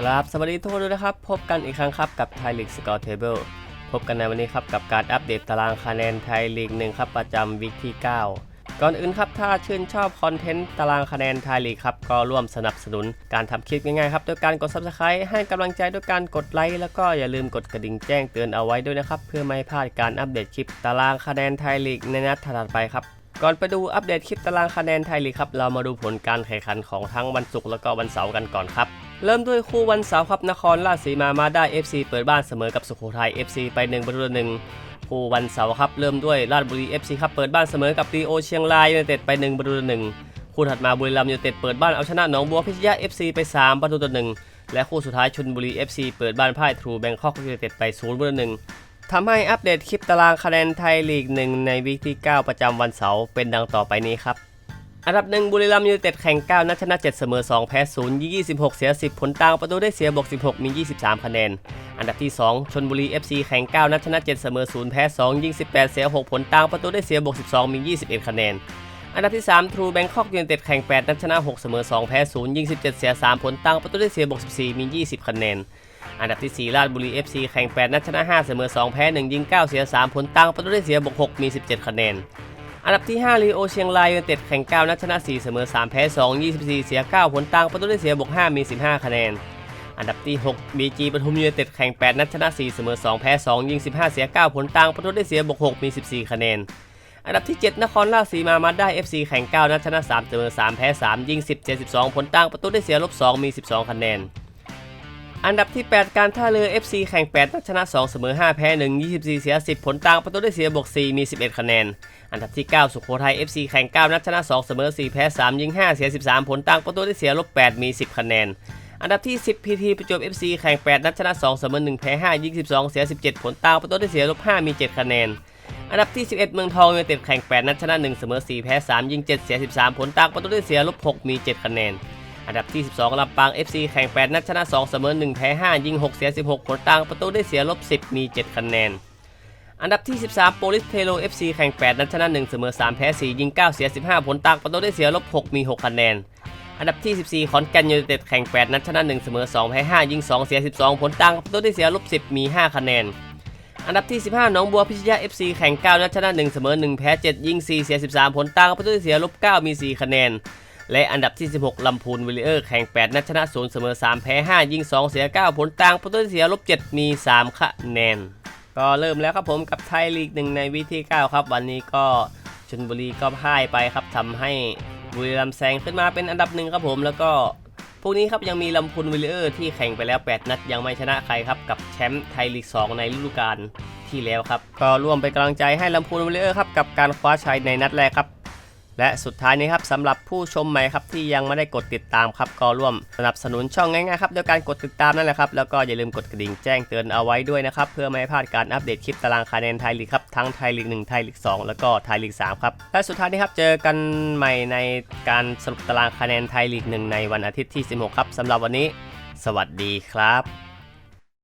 ครับสวัสดีทุกคนด้วยนะครับ พบกันอีกครั้งครับกับไทยลีกสกอร์เทเบิลพบกันในวันนี้ครับกับการอัปเดตตารางคะแนนไทยลีกหนึ่งครับประจำวีคที่ 9 ก่อนอื่นครับถ้าชื่นชอบคอนเทนต์ตารางคะแนนไทยลีกครับก็ร่วมสนับสนุนการทำคลิปง่ายๆครับด้วยการกด subscribe ให้กำลังใจด้วยการกดไลค์แล้วก็อย่าลืมกดกระดิ่งแจ้งเตือนเอาไว้ด้วยนะครับเพื่อไม่ให้พลาดการอัปเดตคลิปตารางคะแนนไทยลีกในนัดถัดไปครับก่อนไปดูอัปเดตคลิปตารางคะแนนไทยลีกครับเรามาดูผลการแข่งขันของทั้งวันศุกร์แล้วก็วันเสาร์กันก่อนครับ เริ่มด้วยคู่วันเสาร์ครับนครราชสีมามาได้ FC เปิดบ้านเสมอกับสุโขทัย FC ไป1ประตูต่อหนึ่งคู่วันเสาร์ครับเริ่มด้วยราชบุรี FC ครับเปิดบ้านเสมอกับรีโอเชียงรายยูไนเต็ดไป1ประตูต่อหนึ่งคู่ถัดมาบุรีรัมย์ยูไนเต็ดเปิดบ้านเอาชนะหนองบัวพิชยา FC ไป 3 ประตูต่อหนึ่งและคู่สุดท้ายชลบุรี FC เปิดบ้านพ่ายทรูแบงคอกยูไนเต็ดไป0ประตูต่อหนึ่งทำให้อัปเดตคลิปตารางคะแนนไทยลีกหนึ่งในวีคที่ 9 ประจำวันเสาร์เป็นดังต่อไปนี้ครับ อันดับหนึ่งบุรีรัมย์ยูไนเต็ดแข่ง 9 นัดชนะ 7 เสมอ 2 แพ้ 0 ยี่26 เสีย 10 ผลต่างประตูได้เสียบวก 16 มี 23 คะแนน อันดับที่ 2 ชนบุรี FC แข่ง 9 นัดชนะ 7 เสมอ 0 แพ้ 2 ยิง 18 เสีย 6 ผลต่างประตูได้เสียบวก 12 มี 21 คะแนน อันดับที่ 3 ทรูแบงคอกยูไนเต็ดแข่ง 8 นัดชนะ 6 เสมอ 2 แพ้ 0 ยิง 17 เสีย 3 ผลต่างประตูได้เสียบวก 14 มี 20 คะแนน อันดับที่ 4 ราชบุรี FC แข่ง 8 นัดชนะ 5 เสมอ 2 แพ้ 1 ยิง 9 เสีย 3 ผลต่างประตูได้เสียบวก 6 มี 17 คะแนน อันดับที่5ลีโอเชียงรายยูไนเต็ดแข่ง9นัดชนะ 4 เสมอ 3 แพ้ 2 24 เสีย 9 ผลต่างประตูได้เสียบวก5มี 15 คะแนน อันดับที่6 BG ปทุมยูไนเต็ดแข่ง 8 นัดชนะ 4 เสมอ 2 แพ้ 2 ยิง 15 เสีย 9 ผลต่างประตูได้เสียบวก6มี 14 คะแนน อันดับที่ 7 นครราชสีมามาได้ FC แข่ง 9 นัดชนะ 3 เสมอ 3 แพ้ 3 ยิง 10 72 ผลต่างประตูได้เสียลบ2มี 12 คะแนน อันดับที่ 8 การท่าเรือ FC แข่ง 8 นัดชนะ 2 เสมอ 5 แพ้ 1 24 เสีย 10 ผลต่างประตูได้เสียบวก 4 มี 11 คะแนน อันดับที่ 9 สุโขทัย FC แข่ง 9 นัดชนะ 2 เสมอ 4 แพ้ 3 ยิง 5 เสีย 13 ผลต่างประตูได้เสียลบ 8 มี 10 คะแนน อันดับที่ 10 PT ประจวบ FC แข่ง 8 นัดชนะ 2 เสมอ 1 แพ้ 5 ยิง 12 เสีย 17 ผลต่างประตูได้เสียลบ 5 มี 7 คะแนน อันดับที่ 11 เมืองทองยูไนเต็ดแข่ง 8 นัดชนะ 1 เสมอ 4 แพ้ 3 ยิง 7 เสีย 13 ผลต่างประตูได้เสียลบ 6 มี 7 คะแนน อันดับที่ 12ลำปาง FC แข่ง 8 นัดชนะ 2 เสมอ 1 แพ้ 5 ยิง 6 เสีย 16 ผลต่างประตูได้เสียลบ 10 มี 7 คะแนน อันดับที่ 13 โปลิสเทโล FC แข่ง 8 นัดชนะ 1 เสมอ 3 แพ้ 4 ยิง 9 เสีย 15 ผลต่างประตูได้เสียลบ 6 มี 6 คะแนน อันดับที่ 14 ขอนแก่นยูไนเต็ดแข่ง 8 นัดชนะ 1 เสมอ 2 แพ้ 5 ยิง 2 เสีย 12 ผลต่างประตูได้เสียลบ 10 มี 5 คะแนนอันดับที่ 15หนองบัวพิชยา FC แข่ง 9 นัดชนะ 1 เสมอ 1 แพ้ 7 ยิง 4 เสีย 13 ผลต่างประตูได้เสียลบ 9 มี 4 คะแนน และอันดับที่ 16 ลำพูนวิลเลอร์แข่ง 8 นัดชนะ 0 เสมอ 3 แพ้ 5 ยิง 2 เสีย 9 ผลต่างประตูเสียลบ 7 มี 3 คะแนน ก็เริ่มแล้วครับผมกับไทยลีกหนึ่งในวีคที่9ครับ วันนี้ก็ชลบุรีก็พ่ายไปครับทำให้บุรีรัมย์แซงขึ้นมาเป็นอันดับหนึ่งครับผมแล้วก็พวกนี้ครับยังมีลำพูนวิลเลอร์ที่แข่งไปแล้ว 8 นัดยังไม่ชนะใครครับกับแชมป์ไทยลีก 2 ในฤดูกาลที่แล้วครับก็ร่วมเป็นกำลังใจให้ลำพูนวิลเลอร์ครับกับการคว้าชัยในนัดแรกครับ และสุดท้ายนี้ครับสำหรับผู้ชมใหม่ครับที่ยังไม่ได้กดติดตามครับก็ร่วมสนับสนุนช่องง่ายๆครับโดยการกดติดตามนั่นแหละครับแล้วก็อย่าลืมกดกระดิ่งแจ้งเตือนเอาไว้ด้วยนะครับเพื่อไม่ให้พลาดการอัปเดตคลิปตารางคะแนนไทยลีกครับทั้งไทยลีก1ไทยลีก2แล้วก็ไทยลีก3ครับและสุดท้ายนี้ครับเจอกันใหม่ในการสรุปตารางคะแนนไทยลีก1ในวันอาทิตย์ที่ 16 ครับสำหรับวันนี้ สวัสดีครับ